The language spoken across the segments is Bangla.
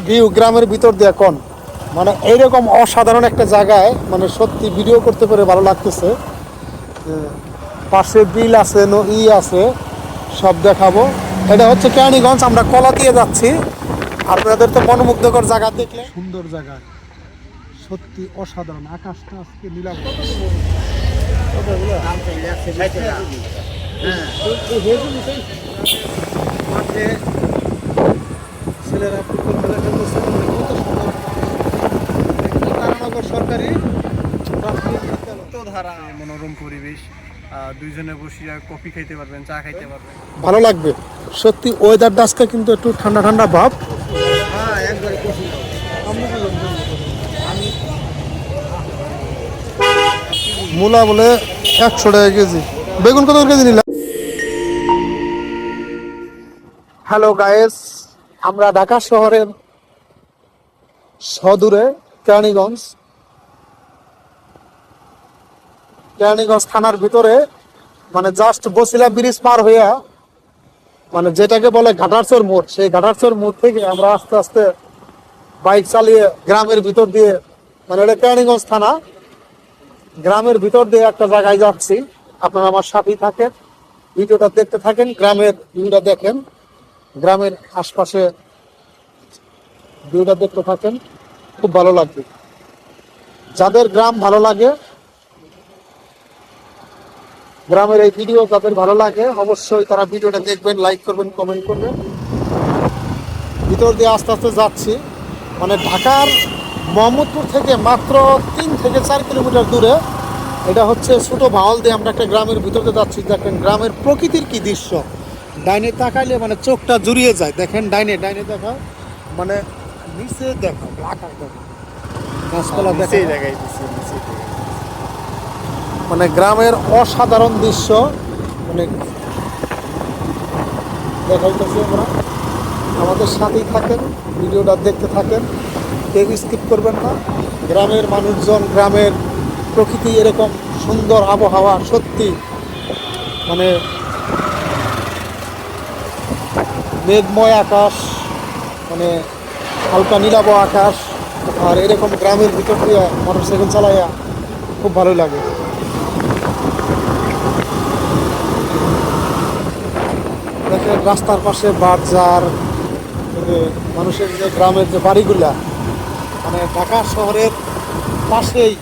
ভিউ গ্রামের ভিতর দিয়ে এখন মানে এইরকম অসাধারণ একটা জায়গায় মানে সত্যি ভিডিও করতে পেরে ভালো লাগতেছে। পাশে বিল আছে, ন- ই আছে, সব দেখাবো। এটা হচ্ছে কেরানীগঞ্জ আমরা কলা দিয়ে যাচ্ছি। আপনাদের তো মনোমুগ্ধকর জায়গা দেখলে। সুন্দর জায়গা। সত্যি অসাধারণ, আকাশটা আজকে নীলাভ। মাঠে ছেলেরা ফুটবল খেলা খেলতেছে কত সুন্দর তারানগর সরকারি ধারা মনোরম পরিবেশ দুইজনে বসিয়া কফি খাইতে পারবেন চা খাইতে পারবেন। ভালো লাগবে। সত্যি ওয়েদার আজকে কিন্তু একটু ঠান্ডা ঠান্ডা ভাব। মূলা বলে একশো টাকা কেজি। বেগুন কত কেজি নিলাম হ্যালো গায়েস আমরা ঢাকা শহরের সদূরে কেরানীগঞ্জ। কেরানীগঞ্জ থানার ভিতরে মানে জাস্ট বসিলা ব্রিজ পার হইয়া মানে যেটাকে বলে ঘাটারচর মোড়, সেই ঘাটারচর মোড় থেকে আমরা আস্তে আস্তে বাইক চালিয়ে গ্রামের ভিতর দিয়ে মানে এটা কেরানীগঞ্জ থানা। গ্রামের ভিতর দিয়ে একটা জায়গায় যাচ্ছি। আপনারা আমার সাথেই থাকেন, ভিডিওটা দেখতে থাকেন, গ্রামের ভিউটা দেখেন। গ্রামের আশপাশে ভিউটা দেখতে থাকেন, খুব ভালো লাগবে। যাদের গ্রাম ভালো লাগে, গ্রামের এই ভিডিও যাদের ভালো লাগে, অবশ্যই তারা ভিডিওটা দেখবেন, লাইক করবেন, কমেন্ট করবেন। ভিতর দিয়ে আস্তে আস্তে যাচ্ছি। মানে ঢাকার মোহাম্মদপুর থেকে মাত্র তিন থেকে চার কিলোমিটার দূরে, এটা হচ্ছে ছোটো ভাওয়াল দিয়ে আমরা একটা গ্রামের ভিতরে যাচ্ছি। দেখেন, গ্রামের প্রকৃতির কি দৃশ্য। ডাইনে তাকাইলে মানে চোখটা জুড়িয়ে যায়। দেখেন ডাইনে ডাইনে দেখা মানে নিচে দেখা আকাশ দেখা গাছপালা দেখা নিচেই জায়গায়। মানে গ্রামের অসাধারণ দৃশ্য। মানে দেখাইতেছি আমরা। আমাদের সাথেই থাকেন ভিডিওটা দেখতে থাকেন। কেউ স্কিপ করবেন না। গ্রামের মানুষজন গ্রামের প্রকৃতি এরকম সুন্দর আবহাওয়া সত্যি। মানে মেঘময় আকাশ মানে হালকা নীলাব আকাশ, আর এরকম গ্রামের ভিতর দিয়ে মোটরসাইকেল চালাইয়া খুব ভালো লাগে। দেখেন রাস্তার পাশে বাজার মানুষের যে গ্রামের যে বাড়িগুলা মানে ঢাকা শহরের পাশেই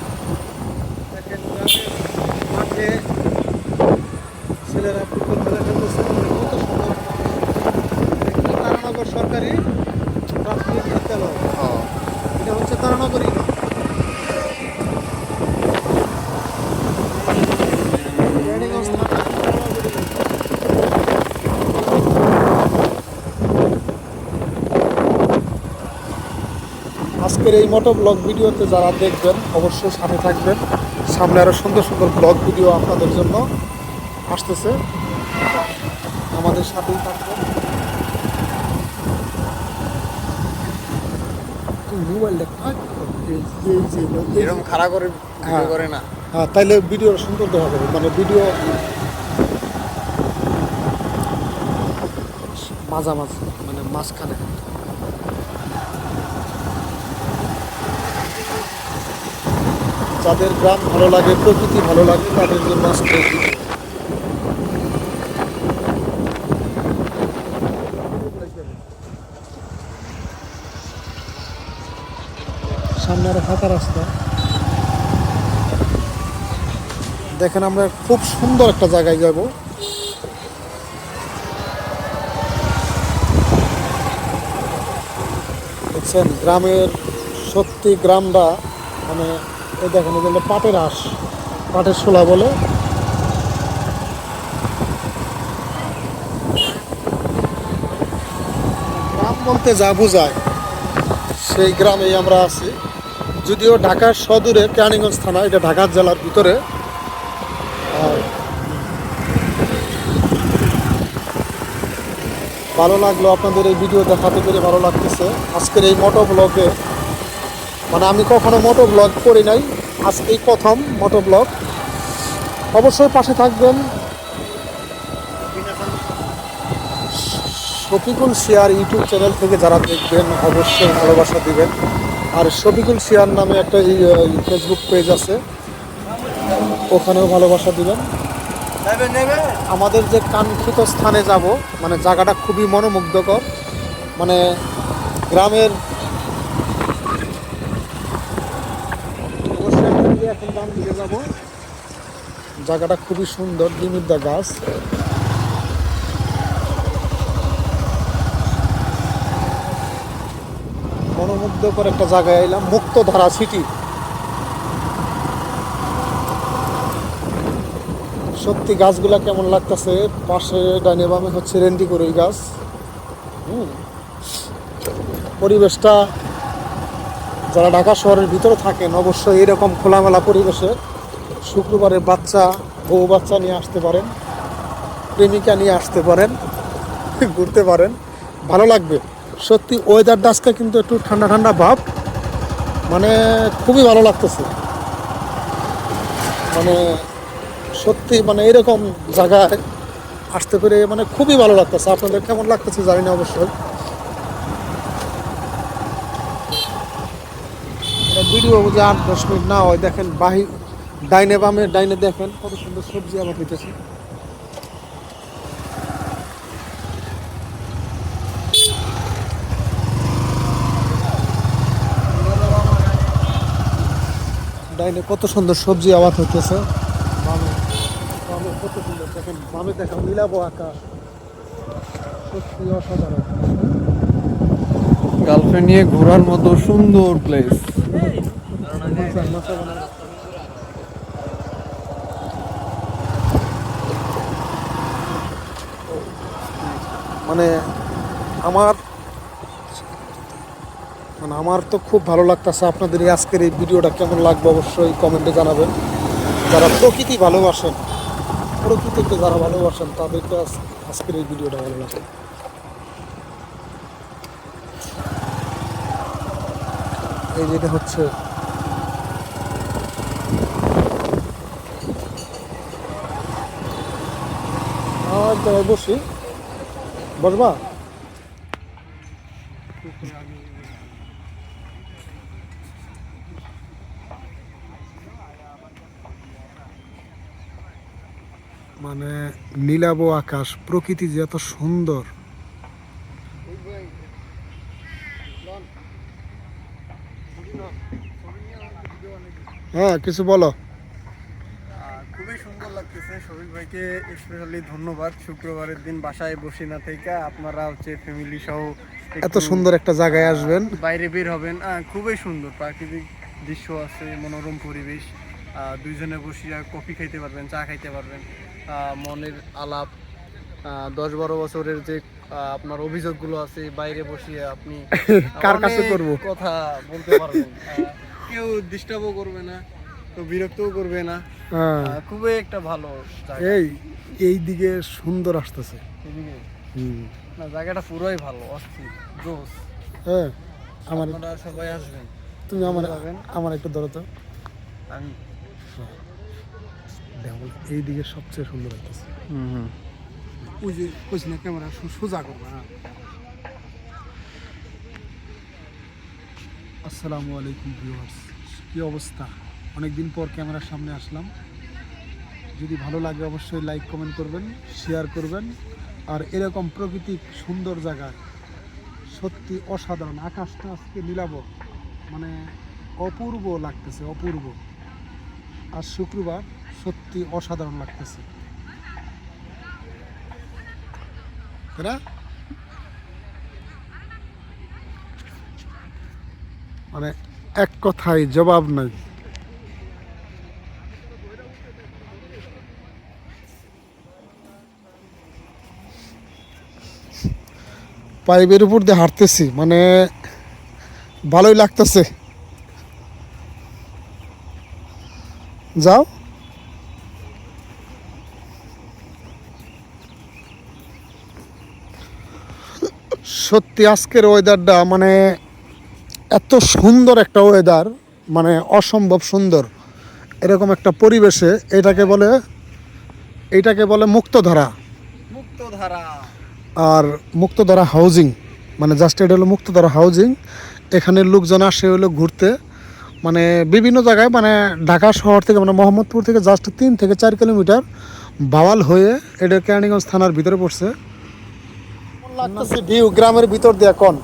দেখেন গ্রামের মাঠে ছেলেরা ফুটবল খেলা খেলতেছে কত সুন্দর এটা তারানগর সরকারি প্রাথমিক বিদ্যালয় এটা হচ্ছে তারানগরই না কেরানীগঞ্জ থানা, তারানগরী। আজকের এই মোটো ব্লগ ভিডিওতে যারা দেখবেন অবশ্যই সাথে থাকবেন। সামনে আরও সুন্দর সুন্দর ব্লগ ভিডিও আপনাদের জন্য আসতেছে। আমাদের সাথেই থাকবেন। এরকম খাড়া করে হ্যাঁ। করে না। হ্যাঁ তাইলে ভিডিও সুন্দর দেখা যাবে। মানে ভিডিও মাঝামাঝি মানে মাঝখানে। যাদের গ্রাম ভালো লাগে, প্রকৃতি ভালো লাগে, তাদের জন্য সামনে ফাঁকা রাস্তা। দেখেন আমরা খুব সুন্দর একটা জায়গায় যাব। দেখছেন, গ্রামের সত্যি গ্রামটা মানে এই দেখেন এগুলো পাটের আঁশ, পাটের শোলা বলে। গ্রাম বলতে যা বোঝায়, সেই গ্রামেই আমরা আছি। যদিও ঢাকার সদূরে কেরানীগঞ্জ থানা, এটা ঢাকা জেলার ভিতরে। ভালো লাগল আপনাদের এই ভিডিও দেখাতে পেরে ভালো লাগতেছে। আজকের এই মোটো ব্লগে মানে আমি কখনো মোটো ব্লগ করি নাই। আজকেই প্রথম মোটো ব্লগ অবশ্যই পাশে থাকবেন। শফিকুল শিয়ার ইউটিউব চ্যানেল থেকে যারা দেখবেন অবশ্যই ভালোবাসা দিবেন। আর শফিকুল শিয়ার নামে একটা এই, ফেসবুক পেজ আছে। ওখানেও ভালোবাসা দিবেন। আমাদের যে কাঙ্ক্ষিত স্থানে যাব মানে জায়গাটা খুবই মনোমুগ্ধকর। মানে গ্রামের অবশ্যই এখান দিয়ে এখন দিকে যাব। জায়গাটা খুবই সুন্দর ডিমিদ্দা গাছ। মনোমুগ্ধকর একটা জায়গায় এলাম, মুক্তধারা সিটি সত্যি গাছগুলা কেমন লাগতেছে? পাশে ডাইনে বামে হচ্ছে রেন্ডি করে গাছ। হুম। পরিবেশটা যারা ঢাকা শহরের ভিতরে থাকেন, অবশ্যই এরকম খোলামেলা পরিবেশে শুক্রবারে বাচ্চা, বউ বাচ্চা নিয়ে আসতে পারেন, প্রেমিকা নিয়ে আসতে পারেন, ঘুরতে পারেন। ভালো লাগবে। সত্যি ওয়েদার আজকে কিন্তু একটু ঠান্ডা ঠান্ডা ভাব। মানে খুবই ভালো লাগতেছে। মানে সত্যি মানে এরকম জায়গায় আসতে পেরে মানে খুবই ভালো লাগতেছে। আপনাদের কেমন লাগতেছে জানি না অবশ্যই। যে আট দশ মিনিট না হয় দেখেন বাহি ডাইনে বামে ডাইনে দেখেন কত সুন্দর সবজি আবার হইতেছে ডাইনে কত সুন্দর সবজি আবাদ হইতেছে। বামে বামে কত সুন্দর দেখেন বামে দেখা নীলাব আকাশ সত্যি অসাধারণ। গার্লফ্রেন্ড নিয়ে ঘোরার মতো সুন্দর প্লেস। মানে আমার মানে আমার তো খুব ভালো লাগতেছে আপনাদের এই আজকের এই ভিডিওটা কেমন লাগবে অবশ্যই কমেন্টে জানাবেন। যারা প্রকৃতি ভালোবাসেন, প্রকৃতিকে যারা ভালোবাসেন, তাদেরকে আজ- আজকের এই ভিডিওটা ভালো লাগে এই যেটা হচ্ছে বসি বসবা মানে নীলাব আকাশ প্রকৃতি যে এত সুন্দর। হ্যাঁ কিছু বলো আহ, খুবই সুন্দর লাগতেছে শফিক ভাইকে স্পেশালি ধন্যবাদ। শুক্রবারের দিন বাসায় বসি না থেকে আপনারা হচ্ছে ফ্যামিলি সহ এত সুন্দর একটা জায়গায় আসবেন। বাইরে বের হবেন। খুবই সুন্দর। প্রাকৃতিক দৃশ্য আছে মনোরম পরিবেশ। দুইজনে বসিয়া কফি খাইতে পারবেন চা খাইতে পারবেন। মনের আলাপ। দশ বারো বছরের যে আপনার অভিযোগগুলো আছে বাইরে বসিয়ে আপনি কার কাছে করব? কথা বলতে পারবেন। কেউ ডিস্টার্বও করবে না। তো বিরক্তও করবে না। হ্যাঁ। খুবই একটা ভালো এই এই দিকে সুন্দর আসতেছে। এদিকে। হুম। না জায়গাটা পুরোই ভালো অস্থির জোস। হ্যাঁ আমার সবাই আসবেন। তুমি আমার? আমার একটু ধরো তো। আমি দেখো এই দিকে সবচেয়ে সুন্দর লাগতেছে হুম হুম। ওই যে কইছি না ক্যামেরা সোজা করব হ্যাঁ। আসসালামু আলাইকুম ভিউয়ার্স কী অবস্থা? অনেকদিন পর ক্যামেরার সামনে আসলাম। যদি ভালো লাগে অবশ্যই লাইক কমেন্ট করবেন শেয়ার করবেন। আর এরকম প্রকৃতিক সুন্দর জায়গা সত্যি অসাধারণ, আকাশটা আজকে নীলাব মানে অপূর্ব লাগতেছে, অপূর্ব। আর শুক্রবার সত্যি অসাধারণ লাগতেছে। মানে এক কথায় জবাব নাই। পাইপের উপর দিয়ে হাঁটতেছি মানে ভালোই লাগতেছে। যাও। সত্যি আজকের ওয়েদারটা মানে এত সুন্দর একটা ওয়েদার মানে অসম্ভব সুন্দর। এরকম একটা পরিবেশে এটাকে বলে এটাকে বলে মুক্তধারা। মুক্ত ধারা আর মুক্তধারা হাউজিং মানে জাস্ট এটা হলো মুক্তধারা হাউজিং। এখানে লোকজন আসে হলো ঘুরতে। মানে বিভিন্ন জায়গায় মানে ঢাকা শহর থেকে মানে মোহাম্মদপুর থেকে জাস্ট তিন থেকে চার কিলোমিটার বাওয়াল হয়ে এটা কেরানীগঞ্জ থানার ভিতরে পড়ছে। ভিউ গ্রামের ভিতর দিয়ে কোন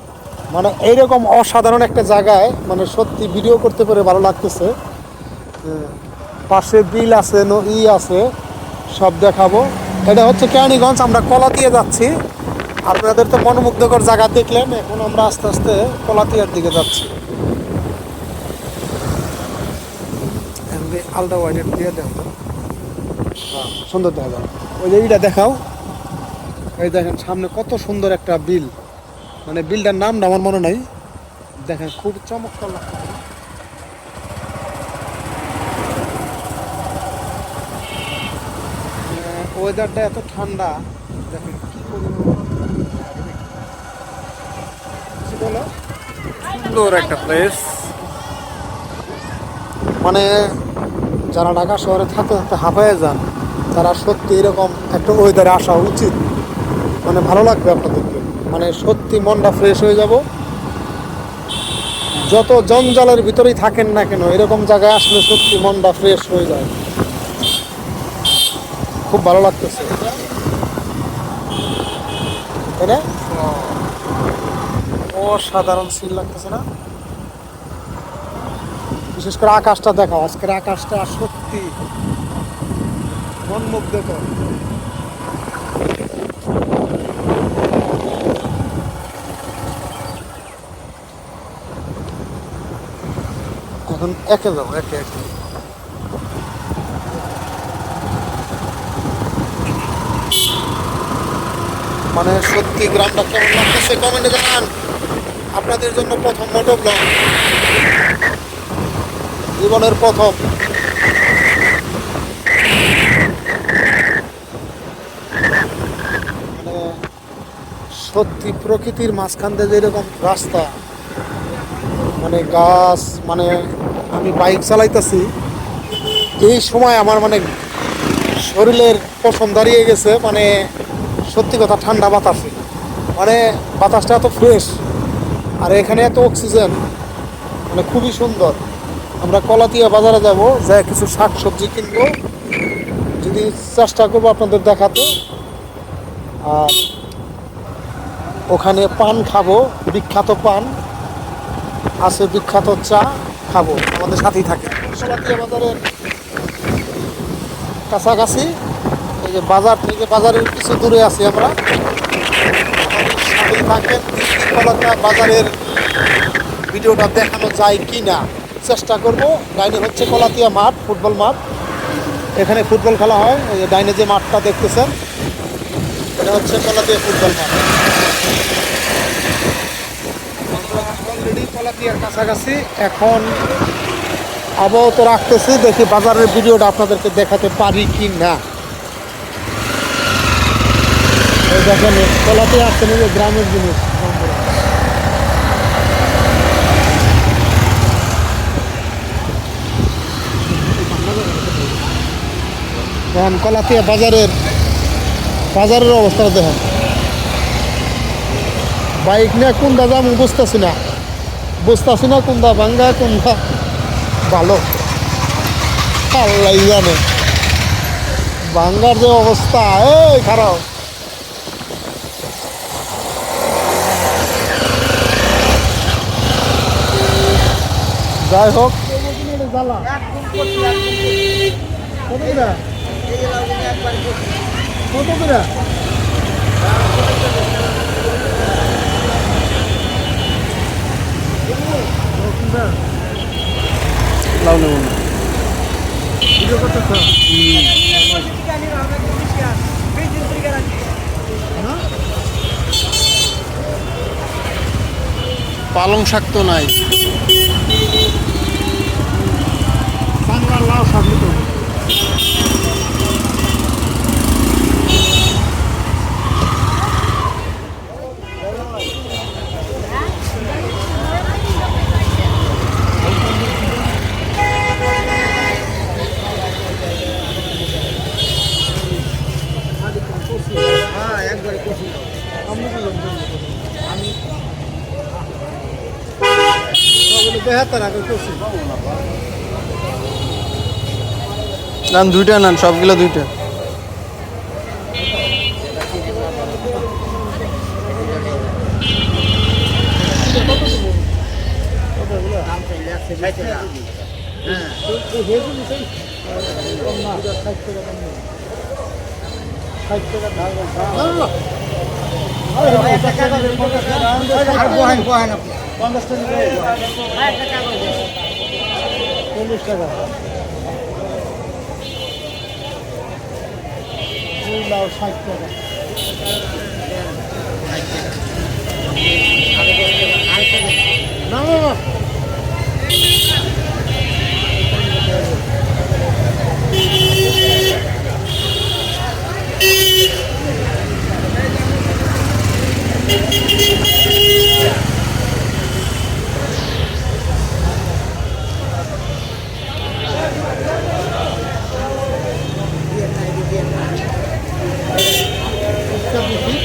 মানে এইরকম অসাধারণ একটা জায়গায় মানে সত্যি ভিডিও করতে পেরে ভালো লাগতেছে। পাশে বিল আছে নদী আছে, সব দেখাবো। এটা হচ্ছে কেরানীগঞ্জ, আমরা কলা দিয়ে যাচ্ছি। আপনাদের তো মনোমুগ্ধকর জায়গা দেখলেন এখন আমরা আস্তে আস্তে কলাতিয়ার দিকে যাচ্ছি। আলদা ওয়াইডের দিয়ে দেখো হ্যাঁ, সুন্দর দেখা যায় ওই যে এইটা দেখাও। এই দেখেন সামনে কত সুন্দর একটা বিল। মানে বিলটার নামটা আমার মনে নাই। দেখেন খুব চমৎকার লাগছে। ওয়েদারটা এত ঠান্ডা। দেখেন কি পরিমাণ কিছু বলো? সুন্দর একটা প্লেস মানে যারা ঢাকা শহরে থাকতে থাকতে হাঁপায়ে যান। তারা সত্যি এরকম একটা ওয়েদারে আসা উচিত। মানে ভালো লাগবে আপনাদেরকে। মানে সত্যি মনটা ফ্রেশ হয়ে যাব। যত জঞ্জালের ভিতরেই থাকেন না কেন এরকম জায়গায় আসলে সত্যি মনটা ফ্রেশ হয়ে যায়। খুব ভালো লাগতেছে। তাই না? অসাধারণ সিন লাগতেছে না? বিশেষ করে আকাশটা দেখাও, আজকের আকাশটা সত্যি মনমুগ্ধকর। এখন একে যাও, একে একে। মানে সত্যি গ্রামটা কেমন লাগতেছে? কমেন্টে জানান। আপনাদের জন্য প্রথম মোটো ব্লগ জীবনের প্রথম। মানে সত্যি প্রকৃতির মাঝখান দিয়ে যেরকম রাস্তা মানে গাছ মানে আমি বাইক চালাইতেছি এই সময় আমার মানে শরীরের পশম দাঁড়িয়ে গেছে মানে সত্যি কথা ঠান্ডা বাতাসে। মানে বাতাসটা এত ফ্রেশ। আর এখানে এত অক্সিজেন মানে খুবই সুন্দর। আমরা কলাতিয়া বাজারে যাব যা কিছু শাক সবজি কিনবো। যদি চেষ্টা করব আপনাদের দেখাতে। আর ওখানে পান খাব, বিখ্যাত পান। আছে বিখ্যাত চা, খাব। আমাদের সাথেই থাকে। কলাতিয়া বাজারের কাছাকাছি, এই যে বাজার থেকে বাজারের কিছু দূরে আছি আমরা। সাথেই থাকেন। কলাতিয়া বাজারের ভিডিওটা দেখানো যায় কি না চেষ্টা করব। ডাইনে হচ্ছে কলাতিয়া মাঠ, ফুটবল মাঠ। এখানে ফুটবল খেলা হয়। ডাইনে যে মাঠটা দেখতেছেন, এটা হচ্ছে কলাতিয়া ফুটবল মাঠ। অলরেডি কলাতিয়ার কাছাকাছি। এখন আবহাওয়া রাখতেছি। দেখি বাজারের ভিডিওটা আপনাদেরকে দেখাতে পারি কি না দেখেন কলাতে আসছেন এই গ্রামের জিনিস? দেখেন, কলাতিয়া বাজারের বাজারের অবস্থা দেখেন। বাইক নিয়ে কোনটা যাম বুঝতেছি না। বুঝতেছি না কোনটা ভাঙ্গা, কোনটা ভালো। আল্লাহ জানে। ভাঙ্গার যে অবস্থা, এই খারাপ। যাই হোক। জ্বালা কত করে? লাউ নেব না। ভিডিও করতেছ পালং শাক তো নাই। বাংলার লাউ শাক তো করছি নেন দুইটা নেন সবগুলো দুইটা। চল্লিশ টাকা লাউ ষাট টাকা। না না না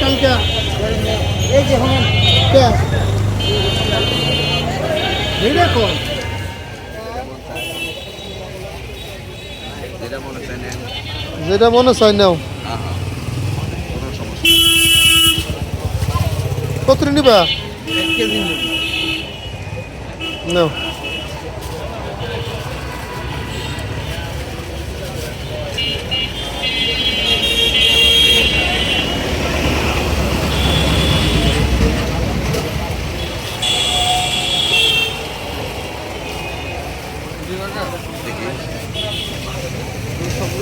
কালকে এই যে হলেন কে এই দেখুন যেটা মনে চাই নাও কত নিবা নাও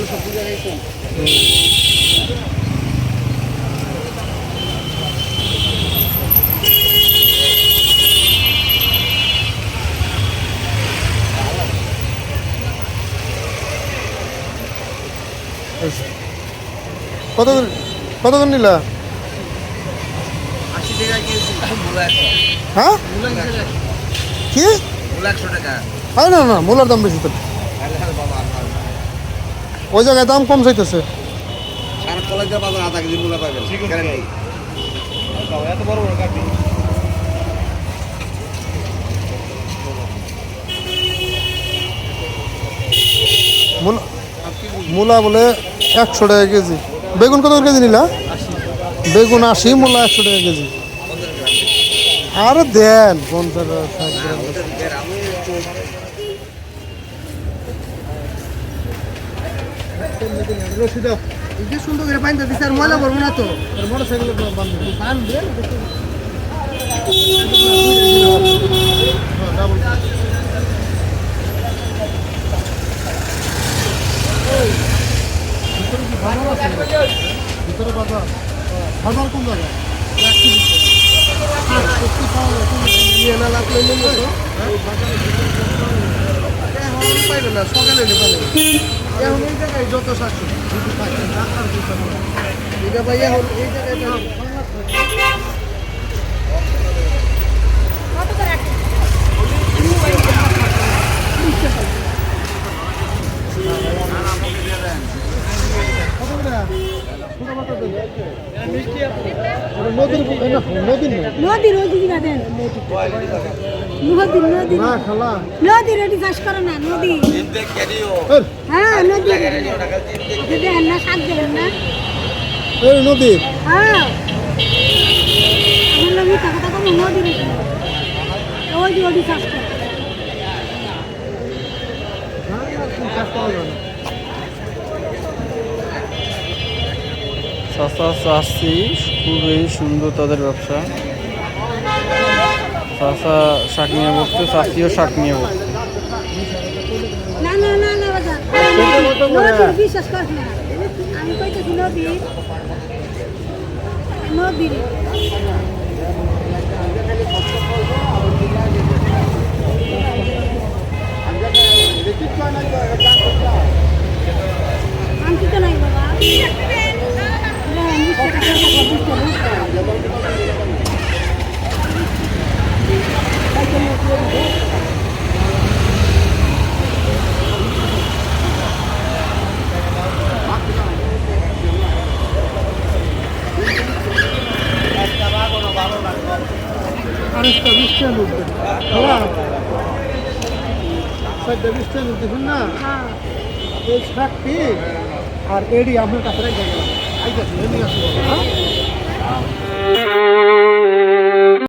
কত করে- কত করে নিলা হ্যাঁ কি হয় না না মূলার দাম বেশি তো ওই জায়গায় দাম কম চাইতেছে মূলা মূলা বলে একশো টাকা কেজি। বেগুন কত কেজি নিলা? বেগুন আশি মূলা একশো টাকা কেজি। আরে দেন পঞ্চাশ গ্রাম রশিদা এই সুন্দর করে পানি দিচ্ছে আর ময়লা পড়ব না তো মোটর সাইকেল বান্ধব ভিতরে বাজার বাজার কোন জায়গায় নিয়ে না লাগলে নিয়ে তো পাইবে না সকালে নেবে এখন এই জায়গায় যত শাকসবজি এটা ভাই এখন এই জায়গায়? নদীর নদীর নদীর ওই দিকে দেন। নদীর নদীর না খালা। নদীর ওটি চাষ করে না নদী। হ্যাঁ নদী। দেন না শাক দেবেন না? নদীর হ্যাঁ। নদী কথা কথা কোনো নদীর ওই যে ওটি চাষ করে। চাষা চাষি খুবই সুন্দর তাদের ব্যবসা। চাষা শাক নিয়ে বসছে চাষিও শাক নিয়ে বসছে। না না না না বাজা নদীর বিশ্বাস করিস না আমি কইতেছি নদীর নদীর আনছি তো নাই বাবা দেন, বিশ টাকা করে টাকা, বিশ টাকা, বিশ টাকা। আরেকটা বৃষ্টি আলু চারটা বৃষ্টি আলু দেখুন না হ্যাঁ শাকটি আর এডি আপনার কাছে রেখে গেলাম আইতাছি এমনি আসব হ্যাঁ